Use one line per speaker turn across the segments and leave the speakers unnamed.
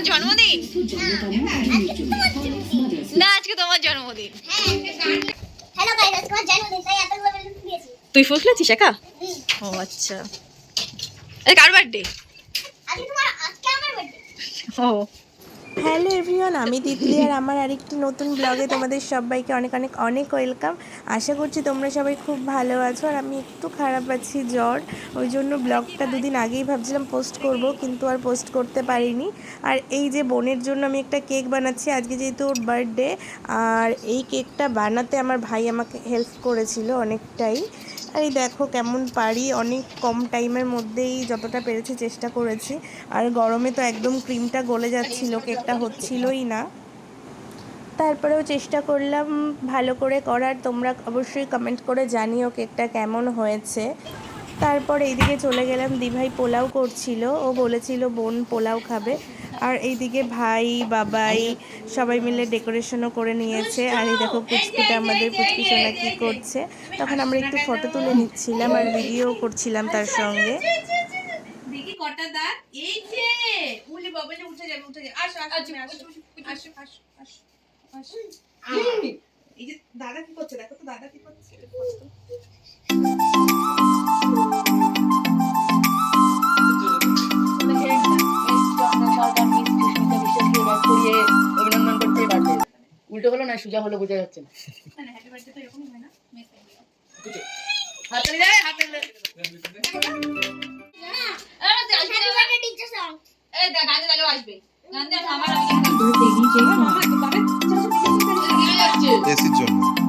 তোমার জন্মদিন? না আজকে তোমার জন্মদিন।
হ্যালো গাইস আজকে আমার জন্মদিন তাই
ফুল খেলেছিস একা? ও আচ্ছা। আরে কার বার্থডে
আজকে তোমার আজকে আমার বার্থডে
ও।
হ্যালো এভরিওয়ান, আমি তিতলি আর আমার আরেকটি নতুন ব্লগে তোমাদের সবাইকে অনেক অনেক অনেক ওয়েলকাম। আশা করছি তোমরা সবাই খুব ভালো আছো আর আমি একটু খারাপ আছি, জ্বর। ওই জন্য ব্লগটা দুদিন আগেই ভাবছিলাম পোস্ট করব, কিন্তু আর পোস্ট করতে পারিনি। আর এই যে বোনের জন্য আমি একটা কেক বানাচ্ছি, আজকে যেহেতু ওর বার্থডে, আর এই কেকটা বানাতে আমার ভাই আমাকে হেল্প করেছিল অনেকটাই। আর এই দেখো কেমন পারি, অনেক কম টাইমের মধ্যেই যতটা পেরেছি চেষ্টা করেছি। আর গরমে তো একদম ক্রিমটা গলে যাচ্ছিল যাচ্ছিল কেকটা হচ্ছিলই না। তারপরেও চেষ্টা করলাম ভালো করে করার। তোমরা অবশ্যই কমেন্ট করে জানিও কেকটা কেমন হয়েছে। তারপর এইদিকে চলে গেলাম, দিভাই পোলাও করছিল। ও বলেছিল, বোন পোলাও খাবে। আর এইদিকে ভাই, বাবাই সবাই মিলে ডেকোরেশনও করে নিয়েছে। আর এই দেখো পুচকিটা আমাদের পুচকি সোনা কী করছে। তখন আমরা একটু ফটো তুলে নিচ্ছিলাম আর ভিডিও করছিলাম তার সঙ্গে।
কটা দাঁত এই যে উলে বাবা যে উঠে যাবে উঠে যাবে। আসো আসো তুমি আসো আসো আসো আসো আসো। এই যে দাদা কি করছে? দেখো তো দাদা কি করছে?
উল্টো হলো না সোজা হলো বোঝা যাচ্ছে না।
হ্যাপি বার্থডে তো এরকমই হয় না
হাতে যায় হাতে
এসির জন্য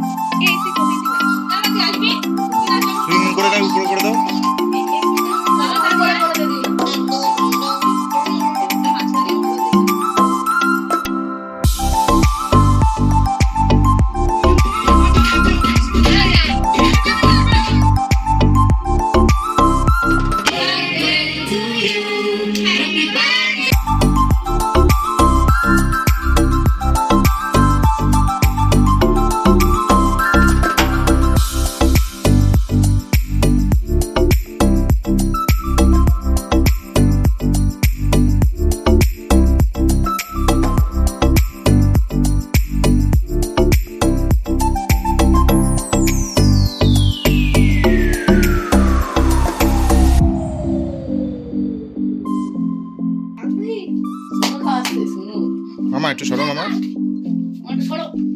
মামা একটু সরো মামা
অবস্থা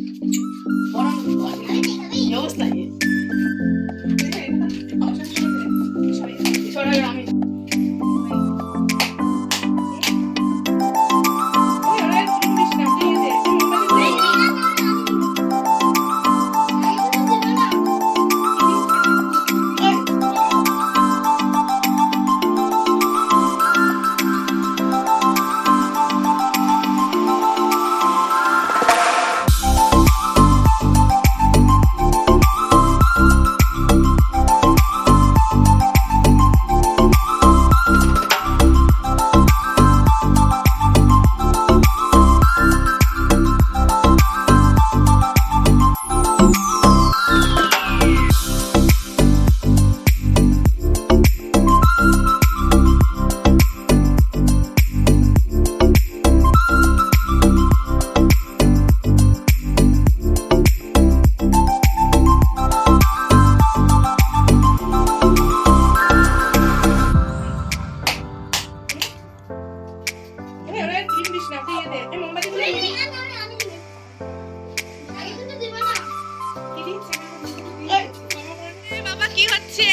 বাবা কি হচ্ছে?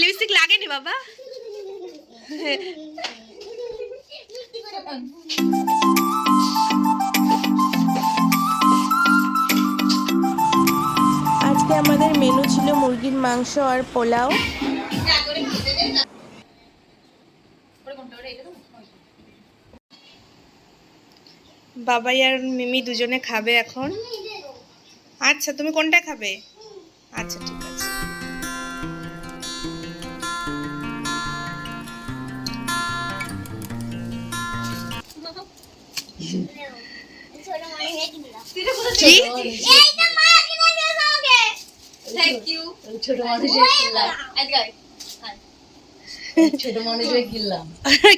লিপস্টিক লাগেনি বাবা?
আজকে আমাদের মেনু ছিল মুরগির মাংস আর পোলাও। বাবাই আর মিমি দুজনে খাবে এখন। আচ্ছা তুমি কোনটা খাবে? আচ্ছা ঠিক আছে।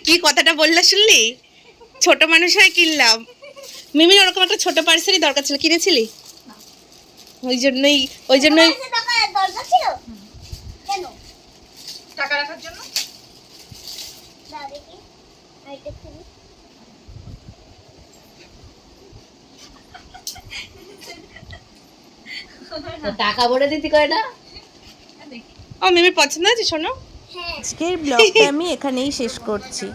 কি? কথাটা বললে শুনলি?
ছোট মানুষ হয়ে কিনলাম। মিমির ওরকম একটা ছোট পার্সেলই দরকার ছিল কিনেছিলি? ওই জন্যই ওই জন্যই
টাকা দরকার ছিল? কেন?
টাকা রাখার জন্য?
টাকা ভরে দিতে কয় না?
ও মিমির পছন্দ আছে শোনো।
হ্যাঁ।
আজকের ব্লগটা আমি এখানেই শেষ করছি।